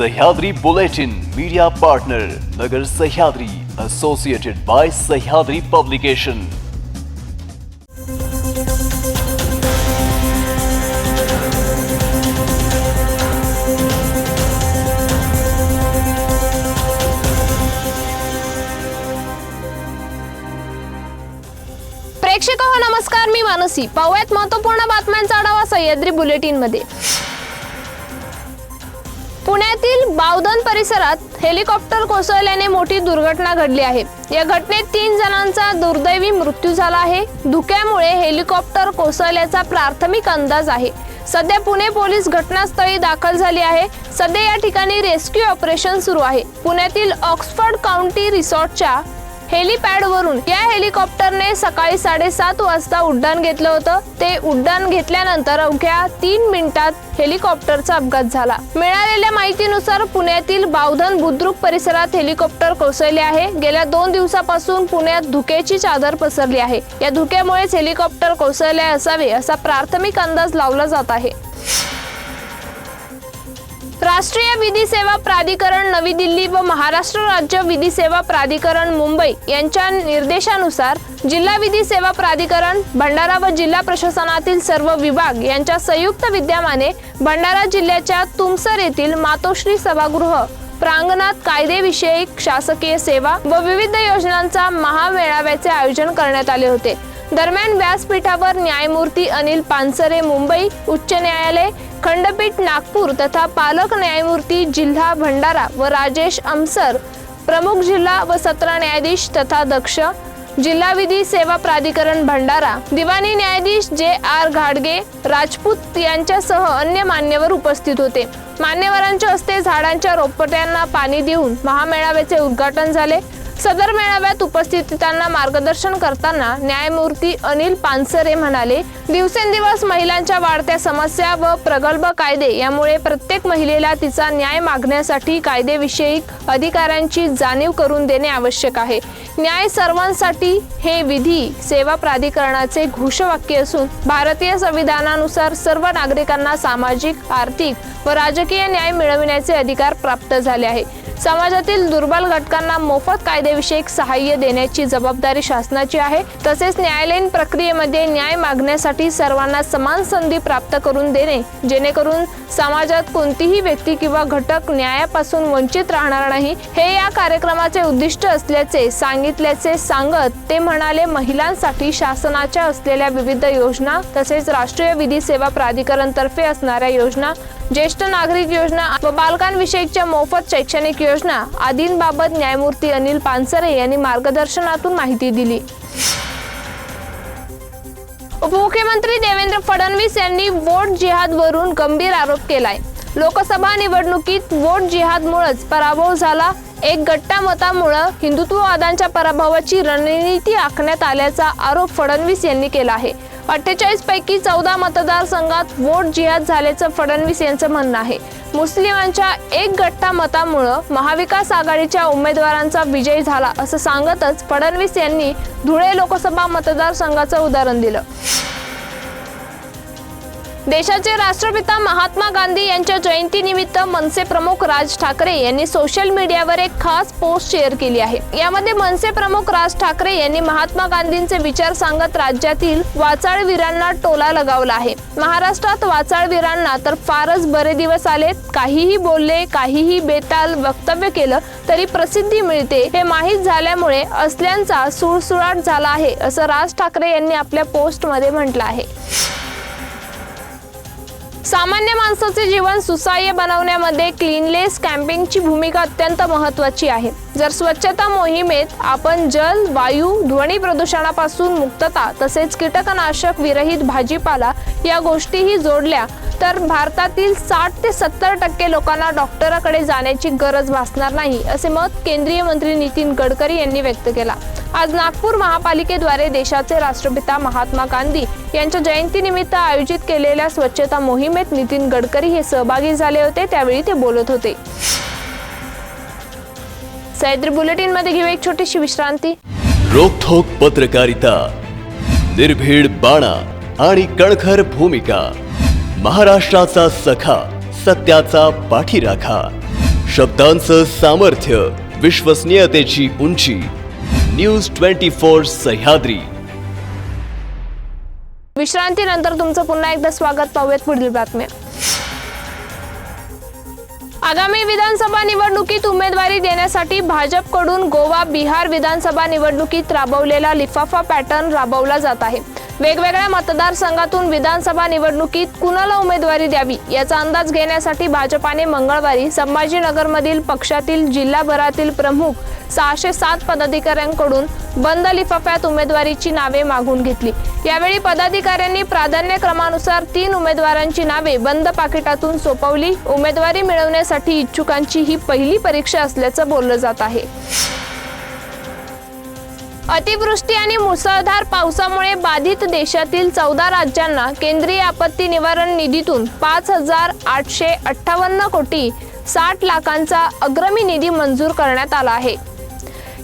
Sahyadri Bulletin Media Partner Nagar Sahyadri Associated by Sahyadri Publication. प्रेक्षक हो नमस्कार. मी मानसी. पाहूयात महत्त्वपूर्ण बातम्यांचा आढावा सह्याद्री बुलेटिनमध्ये पुण्यातील बावधन परिसरात हेलिकॉप्टर कोसळल्याने मोठी दुर्घटना घडली आहे. या घटनेत तीन जणांचा दुर्दैवी मृत्यू झाला आहे. धुक्यामुळे हेलिकॉप्टर कोसळल्याचा प्राथमिक अंदाज आहे. सध्या पुणे पोलीस घटनास्थळी दाखल झाली आहे. सध्या या ठिकाणी रेस्क्यू ऑपरेशन सुरू आहे. पुण्यातील ऑक्सफर्ड काउंटी रिसॉर्टच्या हेलिपॅडवरून या हेलिकॉप्टरने सकाळी साडेसात वाजता उड्डाण घेतलं होतं. ते उड्डाण घेतल्यानंतर अवघ्या तीन मिनिटात हेलिकॉप्टरचा अपघात झाला. मिळालेल्या माहितीनुसार पुण्यातील बावधन बुद्रुक परिसरात हेलिकॉप्टर कोसळले आहे. गेल्या दोन दिवसापासून पुण्यात धुक्याची चादर पसरली आहे. या धुक्यामुळेच हेलिकॉप्टर कोसळले असावे असा प्राथमिक अंदाज लावला जात आहे. राष्ट्रीय विधी सेवा प्राधिकरण नवी दिल्ली व महाराष्ट्र राज्य विधी सेवा प्राधिकरण मुंबई यांच्या निर्देशानुसार जिल्हा विधी सेवा प्राधिकरण भंडारा व जिल्हा प्रशासनातील सर्व विभाग यांच्या संयुक्त विद्यमाने भंडारा जिल्ह्याच्या तुमसर येथील मातोश्री सभागृह प्रांगणात कायदेविषयक शासकीय सेवा व विविध योजनांचा महामेळाव्याचे आयोजन करण्यात आले होते. दरम्यान व्यासपीठावर न्यायमूर्ती अनिल पानसरे मुंबई उच्च न्यायालय खंडपीठ नागपूर तथा पालक न्यायमूर्ती जिल्हा भंडारा व राजेश अमसर प्रमुख जिल्हा व सत्र न्यायाधीश तथा दक्ष जिल्हा विधी सेवा प्राधिकरण भंडारा दिवाणी न्यायाधीश जे आर घाडगे राजपूत यांच्यासह अन्य मान्यवर उपस्थित होते. मान्यवरांच्या हस्ते झाडांच्या रोपट्यांना पाणी देऊन महामेळाव्याचे उद्घाटन झाले. सदर मेळाव्यात उपस्थितांना मार्गदर्शन करताना न्यायमूर्ती अनिल पानसरे म्हणाले दिवसेंदिवस महिलांच्या वाढत्या समस्या व प्रगल्भ कायदे यामुळे प्रत्येक महिलेला तिचा न्याय मागण्यासाठी कायदेविषयक अधिकारांची जाणीव करून देणे आवश्यक आहे. न्याय सर्वांसाठी हे विधी सेवा प्राधिकरणाचे घोषवाक्य असून भारतीय संविधानानुसार सर्व नागरिकांना सामाजिक आर्थिक व राजकीय न्याय मिळविण्याचे अधिकार प्राप्त झाले आहे समाजातील दुर्बल घटकांना मोफत कायदेविषयक सहाय्य देण्याची जबाबदारी शासनाची आहे. तसेच न्यायालयीन प्रक्रियेमध्ये न्याय मागण्यासाठी सर्वांना समान संधी प्राप्त करून देणे जेणेकरून समाजात कोणतीही व्यक्ती किंवा घटक न्यायापासून वंचित राहणार नाही हे या कार्यक्रमाचे उद्दिष्ट असल्याचे सांगितल्याचे सांगत ते म्हणाले महिलांसाठी शासनाच्या असलेल्या विविध योजना तसेच राष्ट्रीय विधी सेवा प्राधिकरण तर्फे असणाऱ्या योजना ज्येष्ठ नागरिक योजना व बालकांविषयीच्या मोफत शैक्षणिक योजना आदींबाबत न्यायमूर्ती अनिल पानसरे यांनी मार्गदर्शनातून माहिती दिली. उपमुख्यमंत्री देवेंद्र फडणवीस यांनी वोट जिहादवरून गंभीर आरोप केलाय. लोकसभा निवडणुकीत वोट जिहादमुळेच पराभव झाला. एक गट्टा मतामुळं हिंदुत्ववादांच्या पराभवाची रणनीती आखण्यात आल्याचा आरोप फडणवीस यांनी केला आहे. अठ्ठेचाळीस पैकी चौदा मतदारसंघात वोट जिहाद झाल्याचं फडणवीस यांचं म्हणणं आहे. मुस्लिमांच्या एक गट्टा मतामुळं महाविकास आघाडीच्या उमेदवारांचा विजय झाला असं सांगतच फडणवीस यांनी धुळे लोकसभा मतदारसंघाचं उदाहरण दिलं. देशाचे राष्ट्रपिता महात्मा गांधी यांच्या जयंतीनिमित्त मनसे प्रमुख राज ठाकरे यांनी सोशल मीडियावर एक खास पोस्ट शेअर केली आहे. यामध्ये मनसे प्रमुख राज ठाकरे यांनी महात्मा गांधींचे विचार सांगत राज्यातील वाचाळवीरांना टोला लगावला आहे. महाराष्ट्रात वाचाळवीरांना तर फारच बरे दिवस आलेत. काहीही बोलले काहीही बेताल वक्तव्य केलं तरी प्रसिद्धी मिळते. हे माहीत झाल्यामुळे असल्यांचा सुळसुळाट झाला आहे असं राज ठाकरे यांनी आपल्या पोस्टमध्ये म्हटलं आहे. सामान्य माणसाचे जीवन सुसह्य बनवण्यामध्ये क्लीनलेस कॅम्पिंगची भूमिका अत्यंत महत्त्वाची आहे. जर स्वच्छता मोहिमेत आपण जल वायू ध्वनी प्रदूषणापासून मुक्तता तसेच कीटकनाशक विरहित भाजीपाला या गोष्टीही जोडल्या तर भारतातील साठ ते सत्तर टक्के लोकांना डॉक्टराकडे जाण्याची गरज भासणार नाही असे मत केंद्रीय मंत्री नितीन गडकरी यांनी व्यक्त केला. आज नागपूर महापालिकेद्वारे देशाचे राष्ट्रपिता महात्मा गांधी यांच्या जयंतीनिमित्त आयोजित केलेल्या स्वच्छता मोहिमेत नितीन गडकरी हे सहभागी झाले होते त्यावेळी ते बोलत होते. सह्याद्री बुलेटिनमध्ये घेऊ एक छोटीशी विश्रांती. रोखोक पत्रकारिता निर्भीड बाणा आणि कणखर भूमिका. महाराष्ट्राचा सखा सत्याचा पाठीराखा. शब्दांचं सामर्थ्य विश्वसनीयतेची उंची. News twenty four Sahyadri. विश्रांतीनंतर तुमचं पुन्हा एकदा स्वागत पाहूयात पुढील बातम्या. आगामी विधानसभा निवडणुकीत उमेदवारी देण्यासाठी भाजपकडून गोवा बिहार विधानसभा निवडणुकीत राबवलेला लिफाफा पॅटर्न राबवला जात आहे. वेगवेगळ्या मतदारसंघातून विधानसभा निवडणुकीत कुणाला उमेदवारी द्यावी याचा अंदाज घेण्यासाठी भाजपाने मंगळवारी संभाजीनगरमधील पक्षातील जिल्हाभरातील प्रमुख सहाशे सात पदाधिकाऱ्यांकडून बंद लिफाफ्यात उमेदवारीची नावे मागून घेतली. यावेळी पदाधिकाऱ्यांनी प्राधान्यक्रमानुसार तीन उमेदवारांची नावे बंद पाकिटातून सोपवली. उमेदवारी मिळवण्यासाठी इच्छुकांची ही पहिली परीक्षा असल्याचं बोललं जात आहे. अतिवृष्टी आणि मुसळधार पावसामुळे बाधित देशातील चौदा राज्यांना केंद्रीय आपत्ती निवारण निधीतून पाच हजार आठशे अठ्ठावन्न कोटी साठ लाखांचा अग्रमी निधी मंजूर करण्यात आला आहे.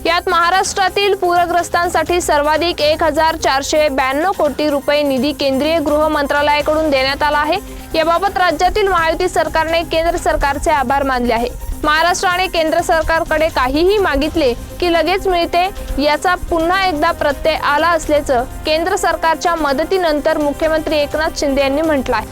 यात महाराष्ट्रातील पूरग्रस्तांसाठी सर्वाधिक एक हजार चारशे ब्याण्णव कोटी रुपये निधी केंद्रीय गृह मंत्रालयाकडून देण्यात आला आहे. याबाबत राज्यातील महायुती सरकारने केंद्र सरकारचे आभार मानले आहे. महाराष्ट्राने केंद्र सरकारकडे काहीही मागितले की लगेच मिळते याचा पुन्हा एकदा प्रत्यय आला असल्याचं केंद्र सरकारच्या मदतीनंतर मुख्यमंत्री एकनाथ शिंदे यांनी म्हटलं आहे.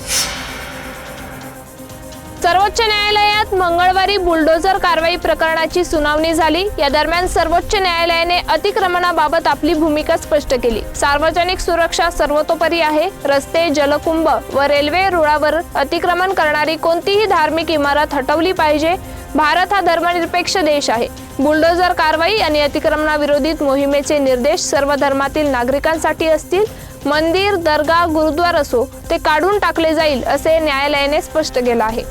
सर्वोच्च न्यायालयात मंगळवारी बुलडोझर कारवाई प्रकरणाची सुनावणी झाली. या दरम्यान सर्वोच्च न्यायालयाने अतिक्रमणाबाबत आपली भूमिका स्पष्ट केली. सार्वजनिक सुरक्षा सर्वतोपरी आहे. रस्ते जलकुंभ व रेल्वे रुळावर अतिक्रमण करणारी कोणतीही धार्मिक इमारत हटवली पाहिजे. भारत हा धर्मनिरपेक्ष देश आहे. बुलडोझर कारवाई आणि अतिक्रमणाविरोधित मोहिमेचे निर्देश सर्व धर्मातील नागरिकांसाठी असतील. मंदिर दर्गा गुरुद्वार असो ते काढून टाकले जाईल असे न्यायालयाने स्पष्ट केलं आहे.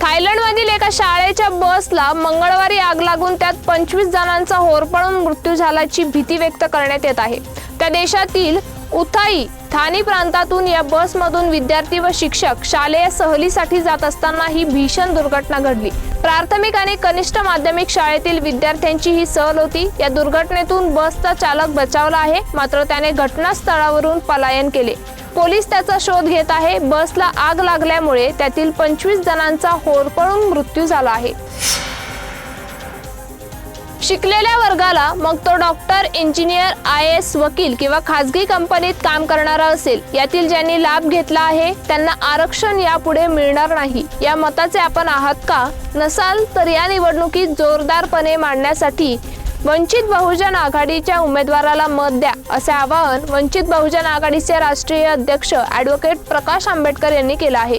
थायलंडमधील एका शाळेच्या बसला मंगळवारी आग लागून त्यात पंचवीस जणांचा होरपळून मृत्यू झाल्याची भीती व्यक्त करण्यात येत आहे. त्या देशातील उथाई ठाणे प्रांतातून या बसमधून विद्यार्थी व शिक्षक शालेय सहलीसाठी जात असताना ही भीषण दुर्घटना घडली. प्राथमिक आणि कनिष्ठ माध्यमिक शाळेतील विद्यार्थ्यांची ही सहल होती. या दुर्घटनेतून बसचा चालक बचावला आहे मात्र त्याने घटनास्थळावरून पलायन केले. पोलीस त्याचा शोध घेत आहे. बसला आग लागल्यामुळे त्यातील पंचवीस जणांचा होरपळून मृत्यू झाला आहे. शिकलेल्या वर्गाला मग तो डॉक्टर इंजिनियर आय एस वकील किंवा खाजगी कंपनीत काम करणारा असेल. यातील ज्यांनी लाभ घेतला आहे त्यांना आरक्षण यापुढे मिळणार नाही. या मताचे आपण आहात का? नसाल तर या निवडणुकीत जोरदारपणे मांडण्यासाठी वंचित बहुजन आघाडीच्या उमेदवाराला मत द्या असे आवाहन वंचित बहुजन आघाडीचे राष्ट्रीय अध्यक्ष ॲडव्होकेट प्रकाश आंबेडकर यांनी केलं आहे.